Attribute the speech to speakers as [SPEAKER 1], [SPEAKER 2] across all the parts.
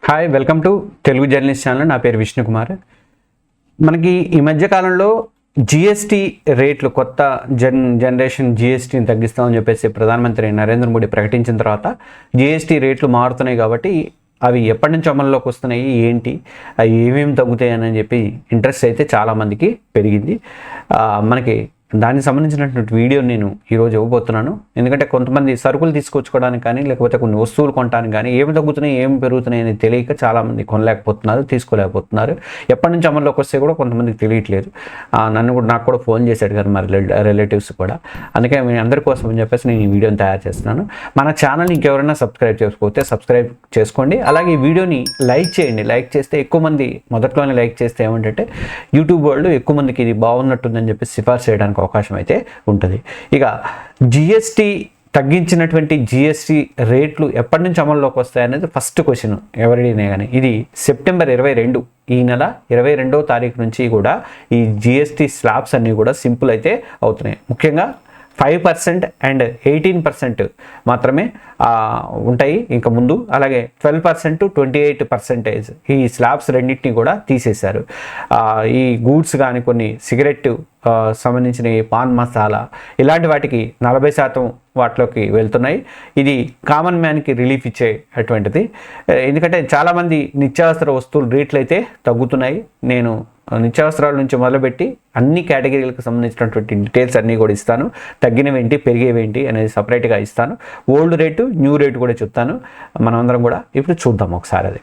[SPEAKER 1] Hi welcome to Telugu journalist channel నా పేరు విష్ణుకుమార్ మనకి ఈ మధ్య కాలంలో జిఎస్టీ రేట్లు కొత్త జన్ జనరేషన్ జిఎస్టీని తగ్గిస్తామని చెప్పేసి ప్రధానమంత్రి నరేంద్ర మోడీ ప్రకటించిన తర్వాత జిఎస్టీ రేట్లు మారుతున్నాయి కాబట్టి అవి ఎప్పటి నుంచి అమల్లోకి వస్తున్నాయి ఏంటి అవి ఏమేమి తగ్గుతాయి అని చెప్పి ఇంట్రెస్ట్ అయితే చాలామందికి పెరిగింది. మనకి దానికి సంబంధించినటువంటి వీడియో నేను ఈరోజు ఇవ్వబోతున్నాను. ఎందుకంటే కొంతమంది సరుకులు తీసుకొచ్చుకోవడానికి కానీ లేకపోతే కొన్ని వస్తువులు కొనడానికి కానీ ఏమి తగ్గుతున్నాయి ఏమి పెరుగుతున్నాయి అని తెలియక చాలామంది కొనలేకపోతున్నారు తీసుకోలేకపోతున్నారు. ఎప్పటి నుంచి అమల్లోకి వస్తే కూడా కొంతమందికి తెలియట్లేదు. నన్ను కూడా నాకు కూడా ఫోన్ చేశాడు కదా మరి రిలేటివ్స్ కూడా. అందుకే మీ అందరి కోసం అని చెప్పేసి నేను ఈ వీడియోని తయారు చేస్తున్నాను. మన ఛానల్ ఇంకెవరైనా సబ్స్క్రైబ్ చేసుకోకపోతే సబ్స్క్రైబ్ చేసుకోండి. అలాగే ఈ వీడియోని లైక్ చేయండి. లైక్ చేస్తే ఎక్కువ మంది మొదట్లోనే లైక్ చేస్తే ఏమంటే యూట్యూబ్ వాళ్ళు ఎక్కువ మందికి ఇది బాగున్నట్టుందని చెప్పి సిఫార్సు చేయడానికి అవకాశం అయితే ఉంటుంది. ఇక జిఎస్టీ తగ్గించినటువంటి జిఎస్టీ రేట్లు ఎప్పటి నుంచి అమల్లోకి వస్తాయనేది ఫస్ట్ క్వశ్చన్ ఎవరినే కానీ ఇది సెప్టెంబర్ ఇరవై రెండు ఈ నెల ఇరవై రెండవ తారీఖు నుంచి కూడా ఈ జిఎస్టీ స్లాబ్స్ అన్నీ కూడా సింపుల్ అయితే అవుతున్నాయి. ముఖ్యంగా five percent and eighteen percent మాత్రమే ఉంటాయి. ఇంకా ముందు అలాగే twelve percent twenty eight percentage ఈ స్లాబ్స్ రెండింటిని కూడా తీసేశారు. ఈ గూడ్స్ కానీ కొన్ని సిగరెట్ సంబంధించిన పాన్ మసాలా ఇలాంటి వాటికి నలభై శాతం వాటిలోకి వెళ్తున్నాయి. ఇది కామన్ మ్యాన్కి రిలీఫ్ ఇచ్చేటువంటిది ఎందుకంటే చాలామంది నిత్యావసర వస్తువులు రేట్లు అయితే తగ్గుతున్నాయి. నేను నిత్యావసరాల నుంచి మొదలుపెట్టి అన్ని కేటగిరీలకు సంబంధించినటువంటి డీటెయిల్స్ అన్నీ కూడా ఇస్తాను. తగ్గినవేంటి పెరిగేవేంటి అనేది సపరేట్గా ఇస్తాను. ఓల్డ్ రేటు న్యూ రేటు కూడా చెప్తాను. మనమందరం కూడా ఇప్పుడు చూద్దాం ఒకసారి అది.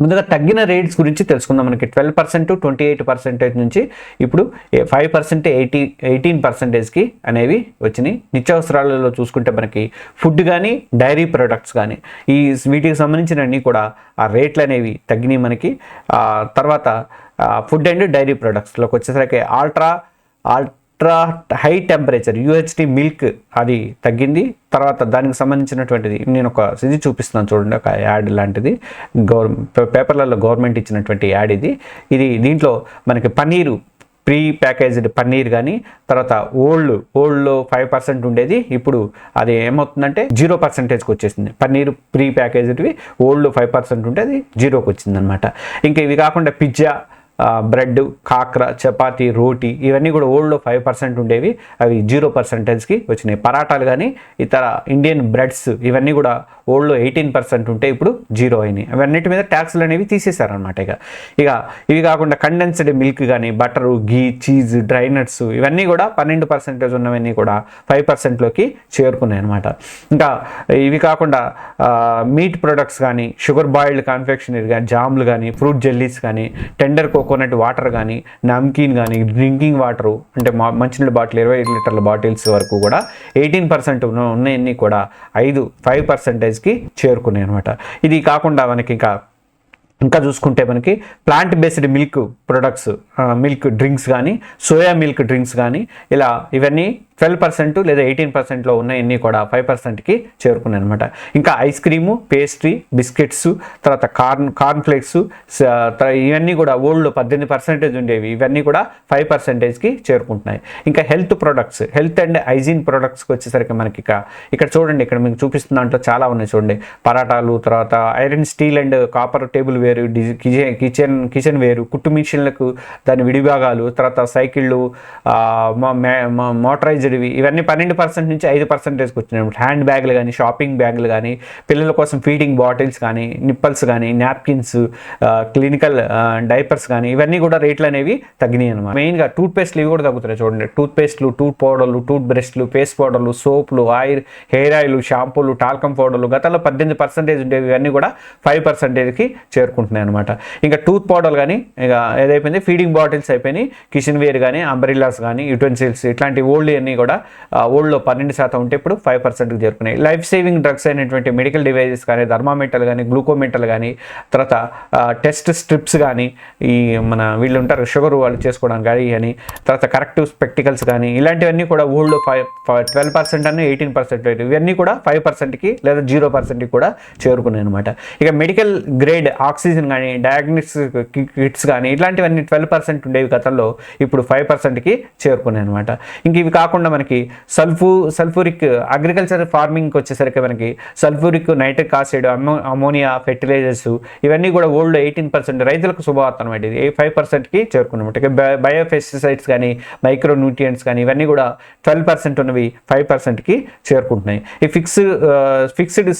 [SPEAKER 1] ముందుగా తగ్గిన రేట్స్ గురించి తెలుసుకుందాం మనకి. Twelve percent twenty eight percentage నుంచి ఇప్పుడు ఫైవ్ పర్సెంట్ ఎయిటీ ఎయిటీన్ పర్సెంటేజ్కి అనేవి వచ్చినాయి. నిత్యావసరాలలో చూసుకుంటే మనకి ఫుడ్ కానీ డైరీ ప్రొడక్ట్స్ కానీ ఈ వీటికి సంబంధించిన అన్నీ కూడా ఆ రేట్లు అనేవి తగ్గినాయి మనకి. తర్వాత ఫుడ్ అండ్ డైరీ ప్రొడక్ట్స్లోకి వచ్చేసరికి ultra all ultra high temperature UHD milk అది తగ్గింది. తర్వాత దానికి సంబంధించినటువంటిది నేను ఒక ఇది చూపిస్తున్నాను చూడండి ఒక యాడ్ లాంటిది. గవర్ పేపర్లలో గవర్నమెంట్ ఇచ్చినటువంటి యాడ్ ఇది. ఇది దీంట్లో మనకి పన్నీరు ప్రీ ప్యాకేజ్డ్ పన్నీర్ కానీ తర్వాత ఓల్డ్ ఓల్డ్లో ఫైవ్ పర్సెంట్ ఉండేది. ఇప్పుడు అది ఏమవుతుందంటే జీరో పర్సెంటేజ్కి వచ్చేసింది. పన్నీర్ ప్రీ ప్యాకేజ్డ్వి ఓల్డ్ ఫైవ్ పర్సెంట్ ఉంటే అది జీరోకి వచ్చింది అనమాట ఇంకా ఇవి కాకుండా పిజ్జా బ్రెడ్ కాక్ర చపాతి రోటీ ఇవన్నీ కూడా ఓల్డ్లో ఫైవ్ పర్సెంట్ ఉండేవి. అవి జీరో పర్సెంటేజ్కి వచ్చినాయి. పరాటాలు కానీ ఇతర ఇండియన్ బ్రెడ్స్ ఇవన్నీ కూడా ఓల్డ్లో ఎయిటీన్ పర్సెంట్ ఉంటే ఇప్పుడు జీరో అయినాయి. అవన్నిటి మీద ట్యాక్స్లు అనేవి తీసేశారనమాట ఇక. ఇక ఇవి కాకుండా కండెన్స్డ్ మిల్క్ కానీ butter ghee cheese dry nuts ఇవన్నీ కూడా పన్నెండు పర్సెంటేజ్ ఉన్నవన్నీ కూడా ఫైవ్ పర్సెంట్లోకి చేరుకున్నాయి అనమాట ఇంకా ఇవి కాకుండా మీట్ ప్రొడక్ట్స్ కానీ షుగర్ బాయిల్డ్ కాన్ఫెక్షనరీ కానీ జామ్లు కానీ ఫ్రూట్ జెల్లీస్ కానీ టెండర్ కోకోనట్ వాటర్ కానీ నమ్కీన్ కానీ డ్రింకింగ్ వాటర్ అంటే మా మంచినీళ్ళ బాటిల్ ఇరవై లీటర్ల బాటిల్స్ వరకు కూడా ఎయిటీన్ పర్సెంట్ ఉన్నాయన్నీ కూడా ఐదు ఫైవ్ పర్సెంటేజ్ స్టేజ్కి చేరుకున్నాయి అనమాట ఇది కాకుండా మనకి ఇంకా ఇంకా చూసుకుంటే మనకి plant based milk products milk drinks కానీ సోయా మిల్క్ డ్రింక్స్ కానీ ఇలా ఇవన్నీ ట్వెల్వ్ పర్సెంట్ లేదా ఎయిటీన్ పర్సెంట్లో ఉన్నాయన్నీ కూడా ఫైవ్ పర్సెంట్కి చేరుకున్నాయి అనమాట ఇంకా ఐస్ క్రీము పేస్ట్రీ బిస్కెట్స్ తర్వాత కార్న్ కార్న్ ఫ్లేక్స్ ఇవన్నీ కూడా ఓల్డ్ పద్దెనిమిది పర్సెంటేజ్ ఉండేవి. ఇవన్నీ కూడా ఫైవ్ పర్సెంటేజ్కి చేరుకుంటున్నాయి. ఇంకా health products health and hygiene ప్రొడక్ట్స్కి వచ్చేసరికి మనకి ఇక ఇక్కడ చూడండి ఇక్కడ మీకు చూపిస్తున్న దాంట్లో చాలా ఉన్నాయి చూడండి. పరాటాలు తర్వాత iron steel and copper table ware digi- kitchen kitchen kitchen ware కుట్టు మిషన్లకు దాని విడిభాగాలు తర్వాత సైకిళ్ళు మోటరైజ్డ్ మా- ఇవన్నీ పన్నెండు పర్సెంట్ నుంచి ఐదు పర్సెంటేజ్కి వచ్చినాయి హ్యాండ్ బ్యాగ్లు కానీ షాపింగ్ బ్యాగ్లు కానీ పిల్లల కోసం ఫీడింగ్ బాటిల్స్ కానీ నిప్పల్స్ కానీ నాప్కిన్స్ క్లినికల్ డైపర్స్ కానీ ఇవన్నీ కూడా రేట్లు అనేవి తగ్గినాయి అనమాట మెయిన్గా టూత్ పేస్ట్లు ఇవి కూడా తగ్గుతున్నాయి చూడండి. టూత్ పేస్ట్లు టూత్ పౌడర్లు టూత్ బ్రష్లు పేస్ట్ పౌడర్లు సోప్లు ఆయిల్ హెయిర్ ఆయిల్ షాంపూలు టాల్కమ్ పౌడర్లు గతంలో పద్దెనిమిది పర్సెంటేజ్ ఉండేవి. ఇవన్నీ కూడా ఫైవ్ పర్సెంటేజ్కి చేరుకుంటున్నాయి అనమాట ఇంకా టూత్ పౌడర్ కానీ ఇక ఏదైపోయింది? ఫీడింగ్ బాటిల్స్ అయిపోయినాయి. కిచెన్ వేర్ కానీ అంబ్రిల్లాస్ కానీ యుటెన్సిల్స్ ఇట్లాంటి ఓల్డ్ అన్నీ కూడా ఓల్డ్లో పన్నెండు శాతం ఉంటే ఇప్పుడు ఫైవ్ పర్సెంట్కి చేరుకున్నాయి. లైఫ్ సేవింగ్ డ్రగ్స్ అయినటువంటి మెడికల్ డివైజెస్ కానీ థర్మామీటర్లు కానీ గ్లూకోమీటర్లు కానీ తర్వాత టెస్ట్ స్ట్రిప్స్ కానీ ఈ మన వీళ్ళు ఉంటారు షుగర్ వాళ్ళు చేసుకోవడానికి కానీ అని తర్వాత కరెక్టివ్ స్పెక్టికల్స్ కానీ ఇలాంటివన్నీ కూడా ఓల్డ్ ఫైవ్ ట్వెల్వ్ పర్సెంట్ అని ఎయిటీన్ పర్సెంట్ ఇవన్నీ కూడా ఫైవ్ పర్సెంట్కి లేదా జీరో పర్సెంట్కి కూడా చేరుకున్నాయి అనమాట ఇక మెడికల్ గ్రేడ్ ఆక్సిజన్ కానీ డయాగ్నోస్టిక్ కిట్స్ కానీ ఇలాంటివన్నీ ట్వెల్వ్ పర్సెంట్ ఉండేవి గతంలో ఇప్పుడు ఫైవ్ పర్సెంట్కి చేరుకున్నాయి అనమాట ఇంక ఇవి కాకుండా కాకుండా మనకి సల్ఫూ సల్ఫూరిక్ అగ్రికల్చర్ ఫార్మింగ్కి వచ్చేసరికి మనకి సల్ఫూరిక్ నైట్రిక్ ఆసిడ్ అమో అమోనియా ఫెర్టిలైజర్స్ ఇవన్నీ కూడా ఓల్డ్ ఎయిటీన్ పర్సెంట్ రైతులకు శుభవార్త అనమాట ఇది ఫైవ్ పర్సెంట్కి చేరుకున్నమాట బయోఫెస్టిసైడ్స్ బయో పెస్టిసైడ్స్ కానీ మైక్రో న్యూట్రియంట్స్ కానీ ఇవన్నీ కూడా ట్వెల్వ్ పర్సెంట్ ఉన్నవి ఫైవ్ పర్సెంట్కి చేరుకుంటున్నాయి. ఈ fix fixed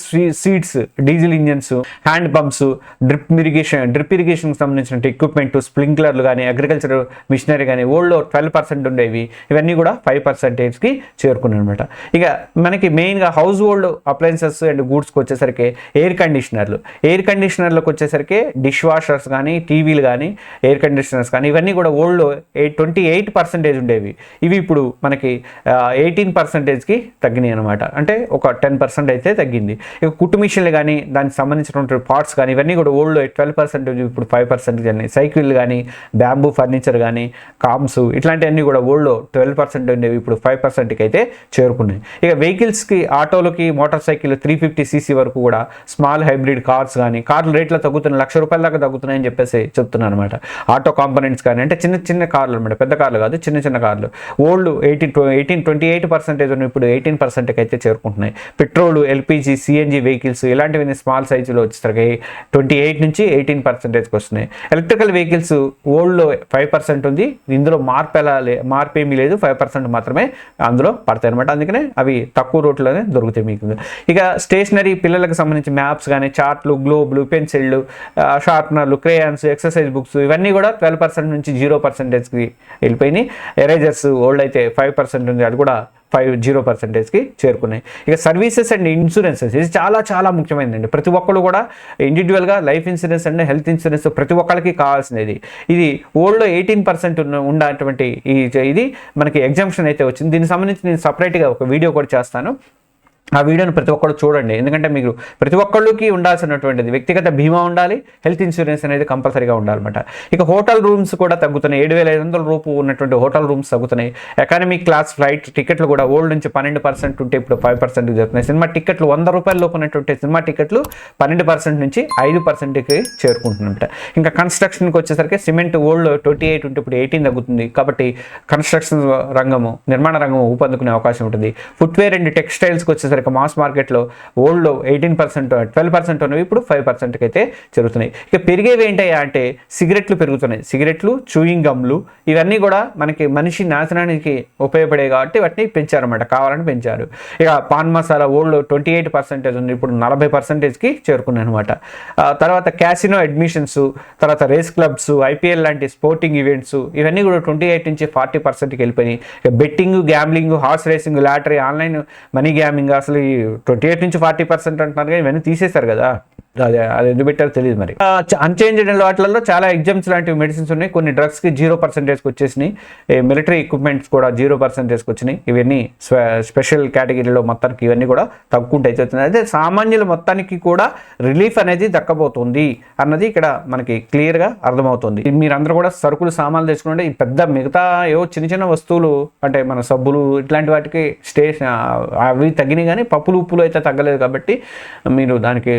[SPEAKER 1] seeds diesel engines hand pumps drip irrigation drip ఇరిగేషన్కి సంబంధించిన ఎక్విప్మెంట్ స్ప్రింక్లర్లు కానీ అగ్రికల్చర్ మిషనరీ కానీ ఓల్డ్లో ట్వెల్వ్ పర్సెంట్ ఉండేవి. ఇవన్నీ కూడా ఫైవ్ పర్సెంట్ పర్సంటేజ్కి చేరుకున్నాయి అనమాట ఇక మనకి మెయిన్గా హౌస్ హోల్డ్ అప్లయన్సెస్ అండ్ గూడ్స్కి వచ్చేసరికి ఎయిర్ కండిషనర్లు ఎయిర్ కండిషనర్లకు వచ్చేసరికి డిష్ వాషర్స్ కానీ టీవీలు కానీ ఎయిర్ కండిషనర్స్ కానీ ఇవన్నీ కూడా old eight twenty eight percentage ఉండేవి. ఇవి ఇప్పుడు మనకి ఎయిటీన్ పర్సెంటేజ్కి తగ్గినాయి అనమాట అంటే ఒక టెన్ పర్సెంట్ అయితే తగ్గింది. ఇక కుట్టు మిషన్లు కానీ దానికి సంబంధించినటువంటి పార్ట్స్ కానీ ఇవన్నీ కూడా ఓల్డ్ ట్వెల్వ్ పర్సెంటేజ్ ఇప్పుడు ఫైవ్ పర్సెంట్ కానీ సైకిల్ కానీ బ్యాంబూ ఫర్నిచర్ కానీ కామ్స్ ఇట్లాంటివన్నీ కూడా ఓల్డ్ ట్వెల్వ్ పర్సెంట్ ఉండేవి ఇప్పుడు ఫైవ్ పర్సెంట్కి అయితే చేరుకున్నాయి. ఇక వెహికల్స్కి ఆటోలకి motor cycle three fifty CC వరకు కూడా స్మాల్ హైబ్రిడ్ కార్స్ కానీ కార్లు రేట్లు తగ్గుతున్నాయి లక్ష రూపాయల దాకా తగ్గుతున్నాయని చెప్పేసి చెప్తున్నాను అనమాట ఆటో కాంపోనెంట్స్ కానీ అంటే చిన్న చిన్న కార్లు అనమాట పెద్ద కార్లు కాదు చిన్న చిన్న కార్లు. Old eighteen eighteen twenty eight percentage ఉన్న ఇప్పుడు ఎయిటీన్ పర్సెంట్కి అయితే చేరుకుంటున్నాయి. పెట్రోల్ ఎల్పిజి సిఎన్జి వెహికల్స్ ఇలాంటివి స్మాల్ సైజులో వచ్చేసరికి ట్వంటీ ఎయిట్ నుంచి ఎయిటీన్ పర్సెంటేజ్కి వస్తున్నాయి. ఎలక్ట్రికల్ వెహికల్స్ ఓల్డ్లో ఫైవ్ పర్సెంట్ ఉంది. ఇందులో మార్పు ఎలా మార్పు ఏమీ లేదు. ఫైవ్ పర్సెంట్ మాత్రమే అందులో పడతాయి అనమాట అందుకనే అవి తక్కువ రూట్లోనే దొరుకుతాయి మీకు. ఇక స్టేషనరీ పిల్లలకు సంబంధించి మ్యాప్స్ కానీ చార్ట్లు గ్లోబ్లు పెన్సిళ్ళు షార్ప్నర్లు క్రేయాన్స్ ఎక్సర్సైజ్ బుక్స్ ఇవన్నీ కూడా ట్వెల్వ్ పర్సెంట్ నుంచి జీరో పర్సెంటేజ్కి వెళ్ళిపోయినాయి. ఎరేజర్స్ ఓల్డ్ అయితే ఫైవ్ పర్సెంట్ ఉంది. అది కూడా ఫైవ్ జీరో పర్సెంటేజ్కి చేరుకున్నాయి. ఇక సర్వీసెస్ అండ్ ఇన్సూరెన్సెస్ ఇది చాలా చాలా ముఖ్యమైనదండి. ప్రతి ఒక్కరు కూడా ఇండివిజువల్గా life insurance and health insurance ప్రతి ఒక్కరికి కావాల్సినది. ఇది ఓల్డ్లో ఎయిటీన్ పర్సెంట్ ఉన్న ఉన్నటువంటి ఈ ఇది మనకి ఎగ్జామ్షన్ అయితే వచ్చింది. దీనికి సంబంధించి నేను సపరేట్గా ఒక వీడియో కూడా చేస్తాను. ఆ వీడియోని ప్రతి ఒక్కరు చూడండి. ఎందుకంటే మీకు ప్రతి ఒక్కళ్ళకి ఉండాల్సినటువంటిది. వ్యక్తిగత బీమా ఉండాలి హెల్త్ ఇన్సూరెన్స్ అనేది కంపల్సరీగా ఉండాలన్నమాట. ఇక హోటల్ రూమ్స్ కూడా తగ్గుతున్నాయి. ఏడు వేల ఐదు వందల రూపు ఉన్నటువంటి హోటల్ రూమ్స్ తగ్గుతున్నాయి. ఎకానమీ క్లాస్ ఫ్లైట్ టికెట్లు కూడా ఓల్డ్ నుంచి పన్నెండు పర్సెంట్ ఉంటే ఇప్పుడు ఫైవ్ పర్సెంట్ జరుగుతున్నాయి. సినిమా టికెట్లు వంద రూపాయల లోపు ఉన్నటువంటి సినిమా టికెట్లు పన్నెండు పర్సెంట్ నుంచి ఐదు పర్సెంట్కి చేరుకుంటున్నమాట ఇంకా కన్స్ట్రక్షన్కి వచ్చేసరికి సిమెంట్ ఓల్డ్ ట్వంటీ ఎయిట్ ఉంటే ఇప్పుడు ఎయిటీన్ తగ్గుతుంది. కాబట్టి కన్స్ట్రక్షన్ రంగము నిర్మాణ రంగము ఊపందుకునే అవకాశం ఉంటుంది. ఫుట్వేర్ అండ్ టెక్స్టైల్స్కి వచ్చేసరికి మాస్ మార్కెట్లో ఓల్డ్లో ఎయిటీన్ పర్సెంట్ ట్వెల్వ్ పర్సెంట్ ఉన్నవి ఇప్పుడు ఫైవ్ పర్సెంట్కి అయితే జరుగుతున్నాయి ఇక పెరిగేవి ఏంటయ్యా అంటే సిగరెట్లు పెరుగుతున్నాయి. సిగరెట్లు చూయింగ్ గమ్లు ఇవన్నీ కూడా మనకి మనిషి నాశనానికి ఉపయోగపడే కాబట్టి వాటిని పెంచారన్నమాట కావాలని పెంచారు. ఇక paan masala old twenty eight percentage ఉంది ఇప్పుడు నలభై పర్సెంటేజ్కి చేరుకున్నాయి అనమాట తర్వాత క్యాసినో అడ్మిషన్స్ తర్వాత రేస్ క్లబ్స్ ఐపీఎల్ లాంటి స్పోర్టింగ్ ఈవెంట్స్ ఇవన్నీ కూడా ట్వంటీ ఎయిట్ నుంచి ఫార్టీ పర్సెంట్కి వెళ్ళిపోయినాయి. Betting gambling horse racing lottery online money gaming అసలు ఈ ట్వంటీ ఎయిట్ నుంచి ఫార్టీ పర్సెంట్ అంటున్నారు కానీ ఇవన్నీ తీసేశారు కదా. అదే అది ఎందుకు పెట్టారో తెలియదు మరి. అన్చేంజ్డ్ వాటిల్లో చాలా ఎగ్జామ్స్ లాంటివి మెడిసిన్స్ ఉన్నాయి. కొన్ని డ్రగ్స్కి జీరో పర్సెంటేజ్కి వచ్చేసినాయి. మిలిటరీ ఎక్విప్మెంట్స్ కూడా జీరో పర్సెంటేజ్కి వచ్చినాయి. ఇవన్నీ స్పెషల్ కేటగిరీలో మొత్తానికి ఇవన్నీ కూడా తగ్గుకుంటూ అయితే వచ్చినాయి అయితే సామాన్యుల మొత్తానికి కూడా రిలీఫ్ అనేది దక్కబోతుంది అన్నది ఇక్కడ మనకి క్లియర్గా అర్థమవుతుంది. మీరందరూ కూడా సరుకులు సామాన్లు తెచ్చుకుంటే ఈ పెద్ద మిగతా ఏవో చిన్న చిన్న వస్తువులు అంటే మన సబ్బులు ఇట్లాంటి వాటికి స్టేషన్ అవి తగ్గినాయి కానీ పప్పులు ఉప్పులు అయితే తగ్గలేదు కాబట్టి మీరు దానికి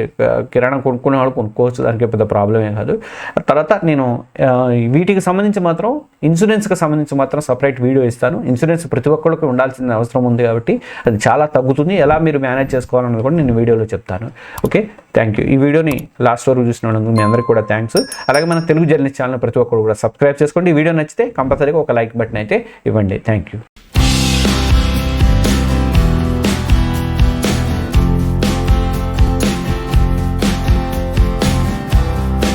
[SPEAKER 1] కిరాణం కిరాణా కొనుక్కునే వాళ్ళు కొనుక్కోవచ్చు. దానికి పెద్ద ప్రాబ్లమే కాదు. తర్వాత నేను వీటికి సంబంధించి మాత్రం ఇన్సూరెన్స్కి సంబంధించి మాత్రం సపరేట్ వీడియో ఇస్తాను. ఇన్సూరెన్స్ ప్రతి ఒక్కరికి ఉండాల్సిన అవసరం ఉంది కాబట్టి అది చాలా తగ్గుతుంది. ఎలా మీరు మేనేజ్ చేసుకోవాలన్నది కూడా నేను వీడియోలో చెప్తాను. ఓకే? Thank you. ఈ వీడియోని లాస్ట్ వరకు చూసినందుకు మీ అందరికీ కూడా థ్యాంక్స్. అలాగే మన తెలుగు జర్నలిస్ట్ ఛానల్ ప్రతి ఒక్కరు కూడా సబ్స్క్రైబ్ చేసుకోండి. ఈ వీడియో నచ్చితే కంపల్సరీగా ఒక లైక్ బటన్ అయితే ఇవ్వండి. Thank you.